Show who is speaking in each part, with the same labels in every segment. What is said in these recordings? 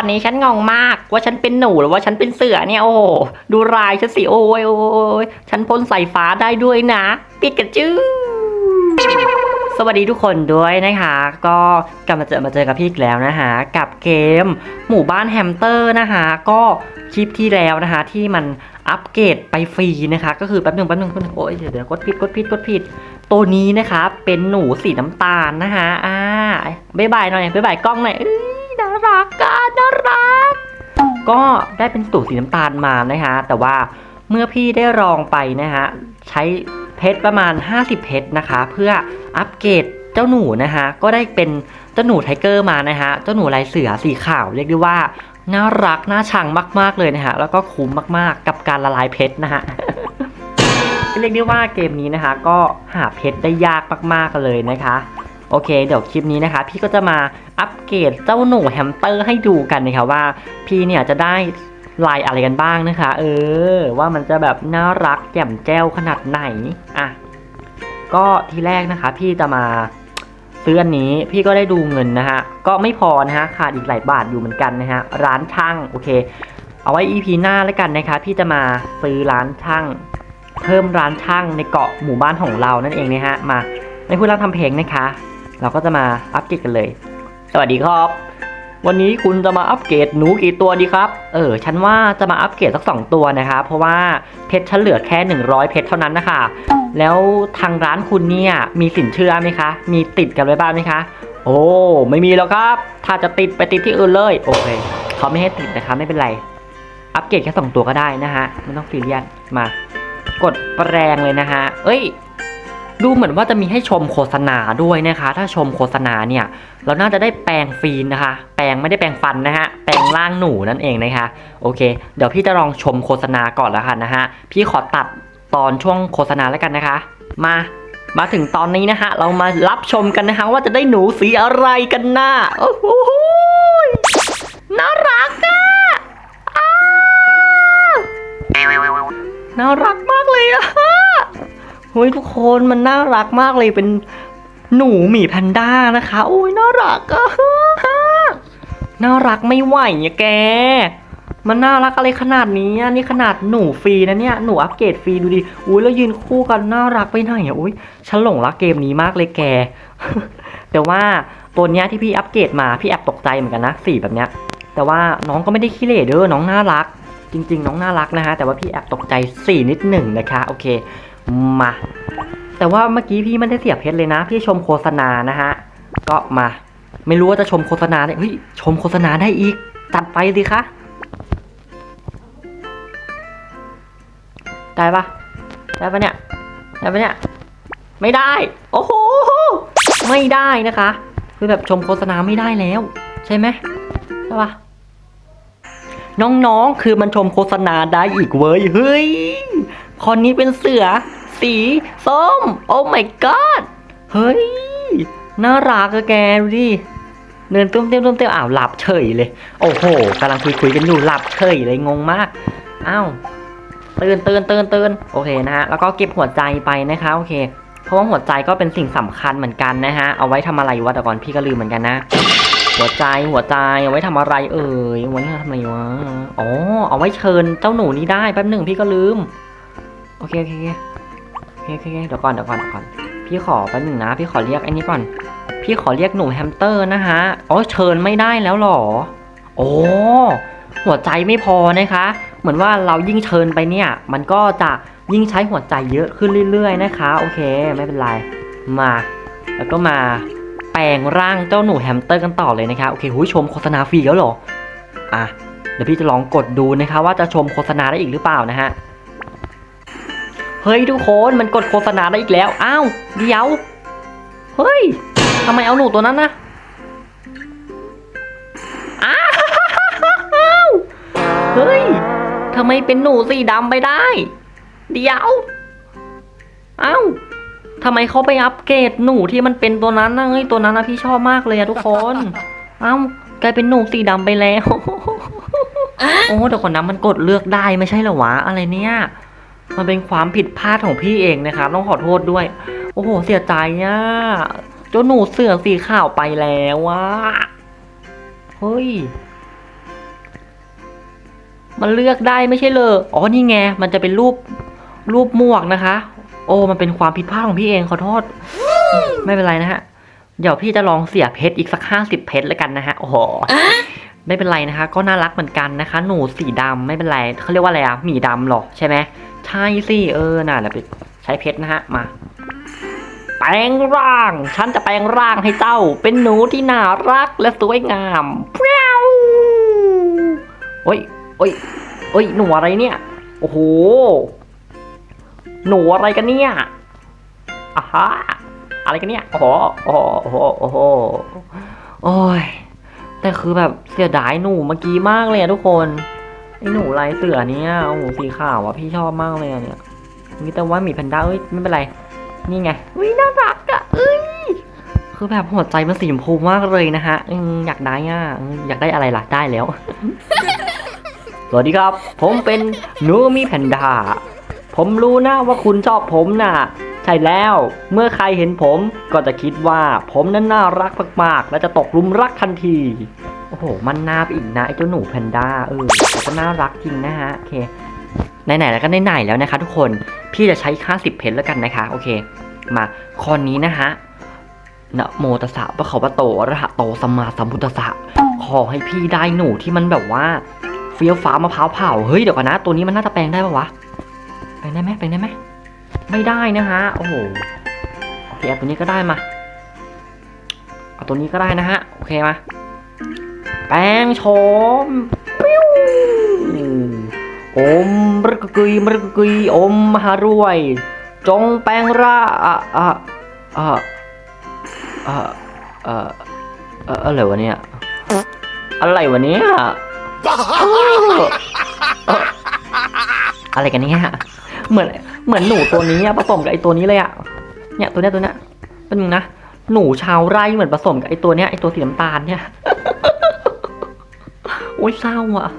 Speaker 1: อนนี้ฉันงงมากว่าฉันเป็นหนูหรือว่าฉันเป็นเสือเนี่ยโอ้ดูลายฉันสิโอ้ยโอ้ยฉันพ่นสายฟ้าได้ด้วยนะปิดกาจูสวัสดีทุกคนด้วยนะคะ ก็กลับมาเจอมาเจอกับพี่อีกแล้วนะคะกับเกม หมู่บ้านแฮมสเตอร์นะคะก็คลิปที่แล้วนะคะที่มันอัปเกรดไปฟรีนะคะ ก็คือแป๊บหนึงแป๊บหนึงแป๊บนึงโอ้ยเดี๋ยวเดี๋ยวกดผิดกดผิดกดผิด ตัวนี้นะคะเป็นหนูสีน้ำตาลนะคะอ่าบ๊ายบายหน่อยบ๊ายบายกล้องหน่อย น่ารักอะน่ารัก ก็ได้เป็นสูตรสีน้ำตาลมานะคะ แต่ว่าเมื่อพี่ได้ลองไปนะคะใช้เพชรประมาณ 50 เพชรนะคะ เพื่ออัปเกรดเจ้าหนูนะคะก็ได้เป็นเจ้าหนูไทเกอร์มานะคะเจ้าหนูลายเสือสีขาวเรียกได้ว่าน่ารักน่าชังมาก ๆ เลยนะคะแล้วก็คุ้มมากๆ กับการละลายเพชรนะคะเรียกได้ว่าเกมนี้นะคะ ก็หาเพชรได้ยากมาก ๆ เลยนะคะ โอเค เดี๋ยวคลิปนี้นะคะพี่ก็จะมาอัปเกรดเจ้าหนูแฮมสเตอร์ให้ดูกันนะคะว่าพี่เนี่ยจะได้ลายอะไรกันบ้างนะคะ เออ ว่ามันจะแบบน่ารักแจ่มแจ้วขนาดไหนอะก็ทีแรกนะคะ พี่จะมาซื้ออันนี้พี่ก็ได้ดูเงินนะฮะ ก็ไม่พอนะฮะขาดอีกหลายบาทอยู่เหมือนกันนะฮะ ร้านช่างโอเค เอาไว้ EP หน้าแล้วกันนะคะ พี่จะมาซื้อร้านช่าง เพิ่มร้านช่างในเกาะหมู่บ้านของเรานั่นเองนะฮะมาไม่พูดเรื่องทำเพลงนะคะ เราก็จะมาอัปเกรดกันเลย สวัสดีครับ วันนี้คุณจะมาอัปเกรดหนูกี่ตัวดีครับ เออ ฉันว่าจะมาอัปเกรดสักสองตัวนะคะ เพราะว่าเพชรฉันเหลือแค่ 100 เพชรเท่านั้นนะคะ แล้วทางร้านคุณเนี่ยมีสินเชื่อไหมคะ มีติดกันไว้บ้างไหมคะ โอ้ ไม่มีแล้วครับ ถ้าจะติดไปติดที่อื่นเลย โอเค เขาไม่ให้ติดนะคะ ไม่เป็นไร อัปเกรดแค่สองตัวก็ได้นะฮะ ไม่ต้องซีเรียส มา กดแปลงเลยนะฮะ เอ้ย ดูเหมือนว่าจะมีให้ชมโฆษณาด้วยนะคะ ถ้าชมโฆษณาเนี่ย เราน่าจะได้แปลงฟีนนะคะ แปลงไม่ได้แปลงฟันนะฮะ แปลงร่างหนูนั่นเองนะคะ โอเค เดี๋ยวพี่จะลองชมโฆษณาก่อนแล้วกันนะฮะ พี่ขอตัดตอนช่วงโฆษณาแล้วกันนะคะ มา มาถึงตอนนี้นะฮะ เรามารับชมกันนะคะ ว่าจะได้หนูสีอะไรกันนะโอ้โหน่ารักอะน่ารักมากเลยอะ ฮ้ยทุกคนมันน่ารักมากเลยเป็นหนูหมีแพนด้านะคะ โอ้ยน่ารักอะน่ารักไม่ไหวอะแก มันน่ารักอะไรขนาดนี้นี่ขนาดหนูฟรีนะเนี่ย หนูอัปเกรดฟรีดูดิ อุ้ยแล้วยืนคู่กันน่ารักไปไหนอะอุ้ยฉันหลงรักเกมนี้มากเลยแก แต่ว่าตัวเนี้ยที่พี่อัปเกรดมาพี่แอบตกใจเหมือนกันนะสีแบบเนี้ย แต่ว่าน้องก็ไม่ได้ขี้เหร่เด้อน้องน่ารัก จริง ๆ น้องน่ารักนะฮะแต่ว่าพี่แอบตกใจสีนิดหนึ่งนะคะ โอเค มา แต่ว่าเมื่อกี้พี่ไม่ได้เสียบเพชรเลยนะ พี่ชมโฆษณานะฮะ ก็มา ไม่รู้ว่าจะชมโฆษณาได้เฮ้ย ชมโฆษณาได้อีกจัดไปสิคะ ได้ปะได้ปะเนี่ย ได้ปะเนี่ย ไม่ได้ โอ้โห ไม่ได้นะคะ คือแบบชมโฆษณาไม่ได้แล้ว ใช่ไหมใช่ปะน้องๆ คือมันชมโฆษณาได้อีกเว้ย เฮ้ย คนนี้เป็นเสือ สีส้ม โอ้ my god เฮ้ย น่ารักอะแกดูดิ เดินตุ้มเตี้ยมตุ้มเตี้ยมอ้าวหลับเฉยเลย โอ้โหกำลังคุยคุยกันอยู่หลับเฉยเลยงงมาก อ้าวตื่นตื่นตื่นตื่นโอเคนะฮะ แล้วก็เก็บหัวใจไปนะคะโอเค เพราะว่าหัวใจก็เป็นสิ่งสำคัญเหมือนกันนะฮะ เอาไว้ทำอะไรวะแต่ก่อนพี่ก็ลืมเหมือนกันนะ หัวใจหัวใจเอาไว้ทำอะไรเอ่ยเอาไว้ทำอะไรวะ อ๋อ เอาไว้เชิญเจ้าหนูนี้ได้แป๊บหนึ่งพี่ก็ลืม โอเคโอเค โอเคเดี๋ยวก่อนเดี๋ยวก่อนเดี๋ยวก่อน พี่ขอแป๊บหนึ่งนะ พี่ขอเรียกไอ้นี้ก่อน พี่ขอเรียกหนูแฮมสเตอร์นะฮะ อ๋อเชิญไม่ได้แล้วหรอ โอ้หัวใจไม่พอนะคะ เหมือนว่าเรายิ่งเชิญไปเนี่ย มันก็จะยิ่งใช้หัวใจเยอะขึ้นเรื่อยๆนะคะ โอเค ไม่เป็นไร มา แล้วก็มาแปลงร่างเจ้าหนูแฮมสเตอร์กันต่อเลยนะคะ โอเคหูยชมโฆษณาฟรีแล้วหรอ อะ เดี๋ยวพี่จะลองกดดูนะคะ ว่าจะชมโฆษณาได้อีกหรือเปล่านะฮะ เฮ้ยทุกคนมันกดโฆษณาได้อีกแล้ว อ้าวเดี๋ยว เฮ้ยทำไมเอาหนูตัวนั้นนะอ้าวเฮ้ยทำไมเป็นหนูสีดำไปได้ เดี๋ยวอ้าวทำไมเขาไปอัปเกรดหนูที่มันเป็นตัวนั้นนะเฮ้ยตัวนั้นนะพี่ชอบมากเลยอะทุกคนอ้าวกลายเป็นหนูสีดำไปแล้ว โอ้แต่คนนั้นมันกดเลือกได้ไม่ใช่เหรอวะอะไรเนี่ย มันเป็นความผิดพลาดของพี่เองนะครับต้องขอโทษด้วย โอ้โห เสียใจอะเจ้าหนูเสือสีขาวไปแล้วว่ะเฮ้ย มันเลือกได้ไม่ใช่เลยอ๋อนี่ไงมันจะเป็นรูปรูปหมวกนะคะ โอ้มันเป็นความผิดพลาดของพี่เองขอโทษ ไม่เป็นไรนะฮะเดี๋ยวพี่จะลองเสียเพชรอีกสักห้าสิบเพชรแล้วกันนะฮะโอ้โหไม่เป็นไรนะคะ ก็น่ารักเหมือนกันนะคะ หนูสีดำไม่เป็นไรเขาเรียกว่าอะไรอะหมีดำหรอใช่ไหม ใช่สิเออน่ะเดี๋ยวไปใช้เพชรนะฮะมา แปลงร่าง ฉันจะแปลงร่างให้เจ้า เป็นหนูที่น่ารักและสวยงามเปรี้ยวโอ้ยโอ้ยโอ้ยหนูอะไรเนี่ย โอ้โห หนูอะไรกันเนี่ยอ่าฮะอะไรกันเนี่ยโอ้โหโอ้โหโอ้โหโอ้โหโอ้ยแต่คือแบบเสียดายหนูเมื่อกี้มากเลยอะทุกคน ไอหนูลายเสือเนี่ยโอ้โหสีขาวอะพี่ชอบมากเลยอะเนี่ยมีแต่ว่าหมีแพนด้าเอ้ยไม่เป็นไรนี่ไงอุ้ยน่ารักอะเอ้ยคือแบบหัวใจมันสีชมพูมากเลยนะฮะอยากได้อะอืมอยากได้อะไรล่ะได้แล้วสวัสดีครับ ผมเป็นหนูมีแพนด้าผมรู้นะว่าคุณชอบผมน่ะใช่แล้วเมื่อใครเห็นผมก็จะคิดว่าผมนั้นน่ารักมากๆ และจะตกหลุมรักทันที โอ้โห มันน่าไปอีกนะไอ้เจ้าหนูแพนด้าเออแต่ก็น่ารักจริงนะฮะโอเคไหนๆแล้วก็ไหนๆแล้วนะคะ ทุกคนพี่จะใช้ค่าสิบเพนแล้วกันนะคะ โอเค มาข้อนี้นะฮะนะโมตสสะปะเขาปะโตอะระหะโตสัมมาสัมพุทธะขอให้พี่ได้หนูที่มันแบบว่าเฟี้ยวฟ้ามะพร้าวเผาเฮ้ยเดี๋ยวก่อนนะ ตัวนี้มันน่าจะแปลงได้ปะวะแปลงได้ไหมแปลงได้ไหมไม่ได้นะฮะโอ้โหโอเคเอาตัวนี้ก็ได้มาเอาตัวนี้ก็ได้นะฮะโอเคมา แปลงโฉมปิ้วอมมรกกุยมรกกุยอมมหารวย จงแปลงร่าอะอะอะอะอะอะไรวะเนี่ยอะไรวะเนี่ยอะไรกันเนี่ยเหมือนเหมือนหนูตัวนี้ผสมกับไอตัวนี้เลยอะเนี่ยตัวเนี้ยตัวเนี้ยเป็นมึงนะหนูชาวไร่เหมือนผสมกับไอตัวเนี้ยไอตัวสีน้ำตาลเนี่ย โอ้ยเศร้าอะ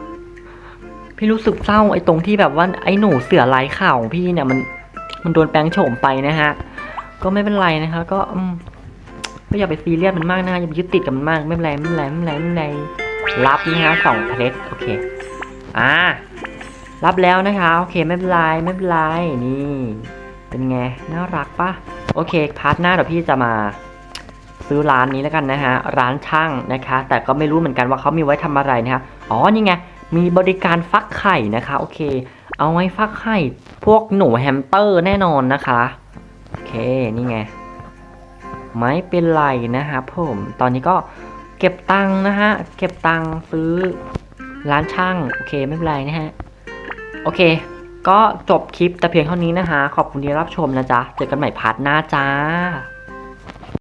Speaker 1: พี่รู้สึกเศร้าไอ้ตรงที่แบบว่าไอ้หนูเสือลายข่าวพี่เนี่ยมันมันโดนแปลงโฉมไปนะฮะ ก็ไม่เป็นไรนะคะ ก็อืมก็อย่าไปซีเรียสมันมากนะอย่าไปยึดติดกับมันมากไม่เป็นไรไม่เป็นไรไม่เป็นไรไม่เป็นไรรับนะฮะสองเพชรโอเค อ่า รับแล้วนะคะ โอเคไม่เป็นไรไม่เป็นไรนี่ เป็นไงน่ารักปะโอเคพาร์ทหน้าเดี๋ยวพี่จะมา ซื้อร้านนี้แล้วกันนะฮะร้านช่างนะคะ แต่ก็ไม่รู้เหมือนกันว่าเขามีไว้ทำอะไรนะคะอ๋อนี่ไงมีบริการฟักไข่นะคะโอเค เอาไว้ฟักไข่พวกหนูแฮมสเตอร์แน่นอนนะคะโอเคนี่ไงไม่เป็นไรนะครับผมตอนนี้ก็เก็บตังค์นะฮะเก็บตังค์ซื้อร้านช่างโอเคไม่เป็นไรนะฮะโอเค ก็จบคลิปแต่เพียงเท่านี้นะคะขอบคุณที่รับชมนะจ๊ะเจอกันใหม่พาร์ทหน้าจ้า